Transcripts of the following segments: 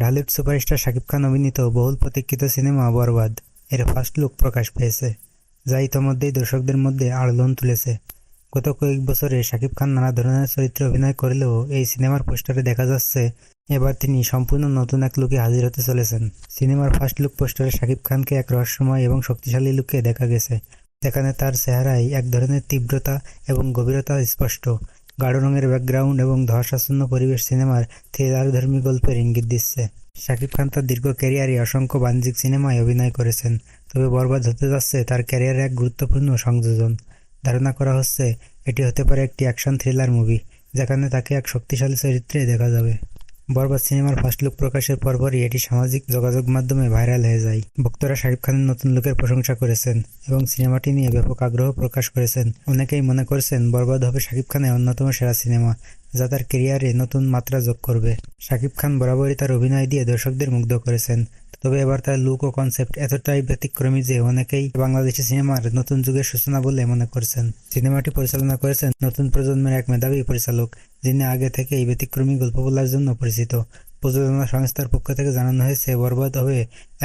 Dhallywood superstar Shakib Khan অভিনীত বহুল প্রতীক্ষিত সিনেমা বরবাদ। এর ফার্স্ট লুক প্রকাশ পেয়েছে, যা ইতোমধ্যেই দর্শকদের মধ্যে আলোড়ন তুলেছে। গত কয়েক বছরে শাকিব খান নানা ধরনের চরিত্রে অভিনয় করলেও এই সিনেমার পোস্টারে দেখা যাচ্ছে, এবার তিনি সম্পূর্ণ নতুন এক লুকে হাজির হতে চলেছেন। সিনেমার ফার্স্ট লুক পোস্টারে শাকিব খানকে এক রহস্যময় এবং শক্তিশালী লুকে দেখা গেছে, যেখানে তার চেহারায় এক ধরনের তীব্রতা এবং গভীরতা স্পষ্ট। গাঢ় রঙের ব্যাকগ্রাউন্ড এবং ধসাচ্ছন্ন পরিবেশ সিনেমার থ্রিলার থ্রিলারধর্মী গল্পের ইঙ্গিত দিচ্ছে। শাকিব খান তার দীর্ঘ ক্যারিয়ারে অসংখ্য বাণিজ্যিক সিনেমায় অভিনয় করেছেন, তবে বরবাদ হতে যাচ্ছে তার ক্যারিয়ারের এক গুরুত্বপূর্ণ সংযোজন। ধারণা করা হচ্ছে, এটি হতে পারে একটি অ্যাকশন থ্রিলার মুভি, যেখানে তাকে এক শক্তিশালী চরিত্রে দেখা যাবে। বরবাদ সিনেমার ফার্স্ট লুক প্রকাশের পরপরই এটি সামাজিক যোগাযোগ মাধ্যমে ভাইরাল হয়ে যায়। ভক্তরা শাকিব খানের নতুন লুকের প্রশংসা করেছেন এবং সিনেমাটি নিয়ে ব্যাপক আগ্রহ প্রকাশ করেছেন। অনেকেই মনে করছেন বরবাদ হবে শাকিব খানের অন্যতম সেরা সিনেমা, যা তার কেরিয়ারে নতুন মাত্রা যোগ করবে। শাকিব খান বরাবরই তার অভিনয় দিয়ে দর্শকদের মুগ্ধ করেছেন। তবে এবার তার লুক ও কনসেপ্ট এতটাই ব্যতিক্রমী যে অনেকেই বাংলাদেশি সিনেমার নতুন যুগের সূচনা বলে মনে করছেন। সিনেমাটি পরিচালনা করেছেন নতুন প্রজন্মের এক মেধাবী পরিচালক, যিনি আগে থেকেই ব্যতিক্রমী গল্প বলার জন্য পরিচিত। প্রযোজনা সংস্থার পক্ষ থেকে জানানো হয়েছে, বরবাদ হবে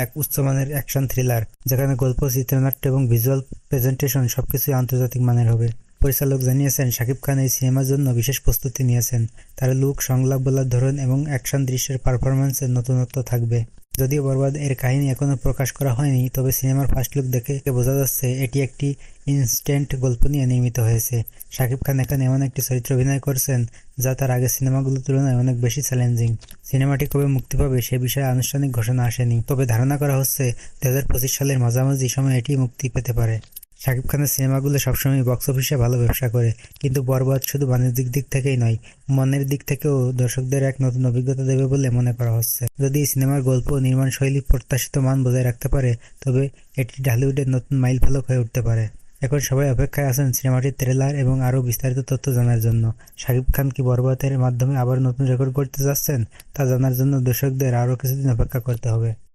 এক উচ্চমানের অ্যাকশন থ্রিলার যেখানে গল্প, চিত্রনাট্য এবং ভিজুয়াল প্রেজেন্টেশন সবকিছুই আন্তর্জাতিক মানের হবে। পরিচালক জানিয়েছেন, শাকিব খান এই সিনেমার জন্য বিশেষ প্রস্তুতি নিয়েছেন। তার লুক সংলাপ বলার ধরন এবং অ্যাকশন দৃশ্যের পারফরম্যান্সের নতুনত্ব থাকবে। যদিও বরবাদ এর কাহিনী এখনও প্রকাশ করা হয়নি, তবে সিনেমার ফার্স্ট লুক দেখে বোঝা যাচ্ছে এটি একটি ইনস্ট্যান্ট গল্প নিয়ে নির্মিত হয়েছে। শাকিব খান এখানে এমন একটি চরিত্র অভিনয় করছেন, যা তার আগে সিনেমাগুলোর তুলনায় অনেক বেশি চ্যালেঞ্জিং সিনেমাটি কবে মুক্তি পাবে সে বিষয়ে আনুষ্ঠানিক ঘোষণা আসেনি, তবে ধারণা করা হচ্ছে দু হাজার পঁচিশ সালের মাঝামাঝি সময় এটি মুক্তি পেতে পারে। শাকিব খানের সিনেমাগুলো সবসময় বক্স অফিসে ভালো ব্যবসা করে, কিন্তু বরবাদ শুধু বাণিজ্যিক দিক থেকেই নয়, মনের দিক থেকেও দর্শকদের এক নতুন অভিজ্ঞতা দেবে বলে মনে করা হচ্ছে। যদি এই সিনেমার গল্প নির্মাণ শৈলী প্রত্যাশিত মান বজায় রাখতে পারে, তবে এটি ঢালিউডের নতুন মাইল ফলক হয়ে উঠতে পারে। এখন সবাই অপেক্ষায় আছেন সিনেমাটির ট্রেলার এবং আরও বিস্তারিত তথ্য জানার জন্য। শাকিব খান কি বরবাদের মাধ্যমে আবার নতুন রেকর্ড করতে যাচ্ছেন, তা জানার জন্য দর্শকদের আরও কিছুদিন অপেক্ষা করতে হবে।